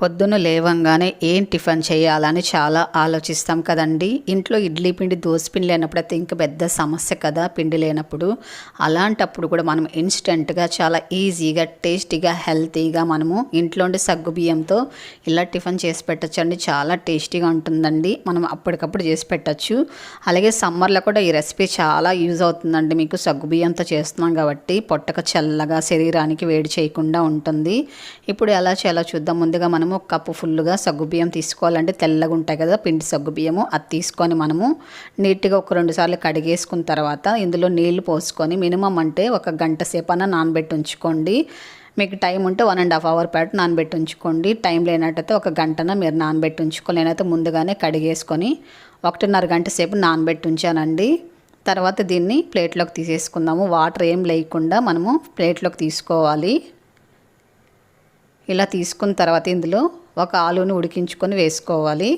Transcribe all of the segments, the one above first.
పొద్దున లేవంగానే ఏం టిఫిన్ చేయాలని చాలా ఆలోచిస్తాం కదండి. ఇంట్లో ఇడ్లీ పిండి దోశ పిండి లేనప్పుడు అయితే ఇంకా పెద్ద సమస్య కదా పిండి లేనప్పుడు. అలాంటప్పుడు కూడా మనం ఇన్స్టెంట్గా చాలా ఈజీగా టేస్టీగా హెల్తీగా మనము ఇంట్లోండి సగ్గు బియ్యంతో ఇలా టిఫిన్ చేసి పెట్టచ్చండి. చాలా టేస్టీగా ఉంటుందండి. మనం అప్పటికప్పుడు చేసి పెట్టచ్చు. అలాగే సమ్మర్లో కూడా ఈ రెసిపీ చాలా యూజ్ అవుతుందండి. మీకు సగ్గు బియ్యంతో చేస్తున్నాం కాబట్టి పొట్టక చల్లగా శరీరానికి వేడి చేయకుండా ఉంటుంది. ఇప్పుడు ఎలా చేయాలో చూద్దాం. ముందుగా మనము ఒక కప్పు ఫుల్గా సగ్గుబియ్యం తీసుకోవాలంటే తెల్లగా ఉంటాయి కదా పిండి సగ్గుబియ్యము అది తీసుకొని మనము నీట్గా ఒక రెండు సార్లు కడిగేసుకున్న తర్వాత ఇందులో నీళ్ళు పోసుకొని మినిమం అంటే ఒక గంట సేపు అన్న నానబెట్టి ఉంచుకోండి. మీకు టైం ఉంటే వన్ అండ్ హాఫ్ అవర్ పాటు నానబెట్టి ఉంచుకోండి. టైం లేనట్టయితే ఒక గంటన మీరు నానబెట్టి ఉంచుకోలేనైతే నేనైతే ముందుగానే కడిగేసుకొని ఒకటిన్నర గంట సేపు నానబెట్టి ఉంచానండి. తర్వాత దీన్ని ప్లేట్లోకి తీసేసుకుందాము. వాటర్ ఏం లేకుండా మనము ప్లేట్లోకి తీసుకోవాలి. ఇలా తీసుకున్న తర్వాత ఇందులో ఒక ఆలుని ఉడికించుకొని వేసుకోవాలి.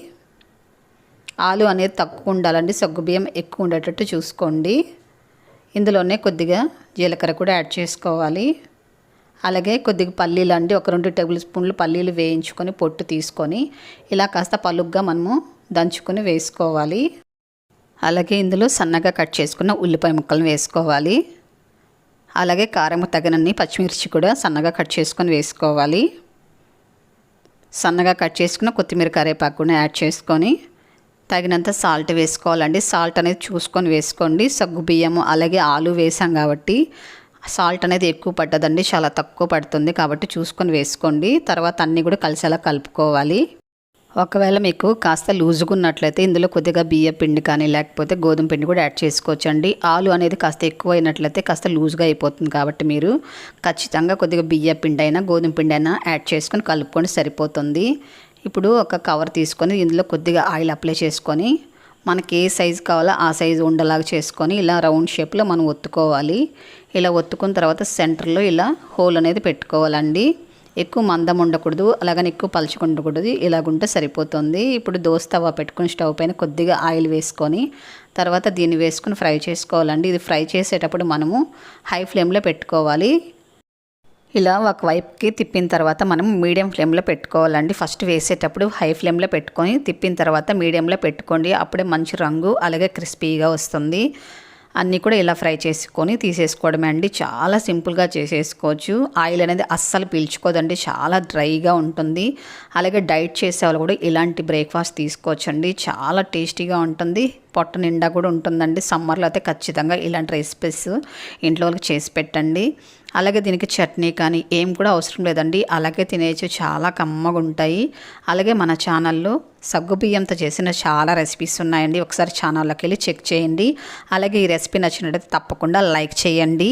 ఆలు అనేది తక్కువ ఉండాలండి. సగ్గుబియ్యం ఎక్కువ ఉండేటట్టు చూసుకోండి. ఇందులోనే కొద్దిగా జీలకర్ర కూడా యాడ్ చేసుకోవాలి. అలాగే కొద్దిగా పల్లీలు అండి. ఒక రెండు టేబుల్ స్పూన్లు పల్లీలు వేయించుకొని పొట్టు తీసుకొని ఇలా కాస్త పలుగ్గా మనము దంచుకొని వేసుకోవాలి. అలాగే ఇందులో సన్నగా కట్ చేసుకున్న ఉల్లిపాయ ముక్కలను వేసుకోవాలి. అలాగే కారం తగినన్ని పచ్చిమిర్చి కూడా సన్నగా కట్ చేసుకొని వేసుకోవాలి. సన్నగా కట్ చేసుకున్న కొత్తిమీర కరివేపాకు కూడా యాడ్ చేసుకొని తగినంత సాల్ట్ వేసుకోవాలండి. సాల్ట్ అనేది చూసుకొని వేసుకోండి. సగ్గు బియ్యము అలాగే ఆలు వేసాం కాబట్టి సాల్ట్ అనేది ఎక్కువ పట్టదండి. చాలా తక్కువ పడుతుంది కాబట్టి చూసుకొని వేసుకోండి. తర్వాత అన్నీ కూడా కలిసేలా కలుపుకోవాలి. ఒకవేళ మీకు కాస్త లూజుగా ఉన్నట్లయితే ఇందులో కొద్దిగా బియ్య పిండి కానీ లేకపోతే గోధుమ పిండి కూడా యాడ్ చేసుకోవచ్చండి. ఆలు అనేది కాస్త ఎక్కువ అయినట్లయితే కాస్త లూజ్గా అయిపోతుంది కాబట్టి మీరు ఖచ్చితంగా కొద్దిగా బియ్య పిండి అయినా గోధుమ పిండి అయినా యాడ్ చేసుకొని కలుపుకొని సరిపోతుంది. ఇప్పుడు ఒక కవర్ తీసుకొని ఇందులో కొద్దిగా ఆయిల్ అప్లై చేసుకొని మనకి ఏ సైజు కావాలో ఆ సైజు ఉండలాగా చేసుకొని ఇలా రౌండ్ షేప్లో మనం ఒత్తుకోవాలి. ఇలా ఒత్తుకున్న తర్వాత సెంటర్లో ఇలా హోల్ అనేది పెట్టుకోవాలండి. ఎక్కువ మందం ఉండకూడదు అలాగని ఎక్కువ పలుచుకుండకూడదు ఇలాగుంటే సరిపోతుంది. ఇప్పుడు దోశ తవ్వ పెట్టుకుని స్టవ్ పైన కొద్దిగా ఆయిల్ వేసుకొని తర్వాత దీన్ని వేసుకుని ఫ్రై చేసుకోవాలండి. ఇది ఫ్రై చేసేటప్పుడు మనము హై ఫ్లేమ్లో పెట్టుకోవాలి. ఇలా ఒక వైపుకి తిప్పిన తర్వాత మనం మీడియం ఫ్లేమ్లో పెట్టుకోవాలండి. ఫస్ట్ వేసేటప్పుడు హై ఫ్లేమ్లో పెట్టుకొని తిప్పిన తర్వాత మీడియంలో పెట్టుకోండి. అప్పుడే మంచి రంగు అలాగే క్రిస్పీగా వస్తుంది. అన్నీ కూడా ఇలా ఫ్రై చేసుకొని తీసేసుకోవడమే అండి. చాలా సింపుల్గా చేసేసుకోవచ్చు. ఆయిల్ అనేది అస్సలు పీల్చుకోదండి. చాలా డ్రైగా ఉంటుంది. అలాగే డైట్ చేసే వాళ్ళు కూడా ఇలాంటి బ్రేక్ఫాస్ట్ తీసుకోవచ్చండి. చాలా టేస్టీగా ఉంటుంది. పొట్ట నిండా కూడా ఉంటుందండి. సమ్మర్లో అయితే ఖచ్చితంగా ఇలాంటి రెసిపీస్ ఇంట్లో వాళ్ళకి చేసి పెట్టండి. అలాగే దీనికి చట్నీ కానీ ఏం కూడా అవసరం లేదండి. అలాగే తినేయచ్చు చాలా కమ్మగా ఉంటాయి. అలాగే మన ఛానల్లో సగ్గు బియ్యంతో చేసిన చాలా రెసిపీస్ ఉన్నాయండి. ఒకసారి ఛానల్లోకి వెళ్ళి చెక్ చేయండి. అలాగే ఈ రెసిపీ నచ్చినట్టయితే తప్పకుండా లైక్ చేయండి.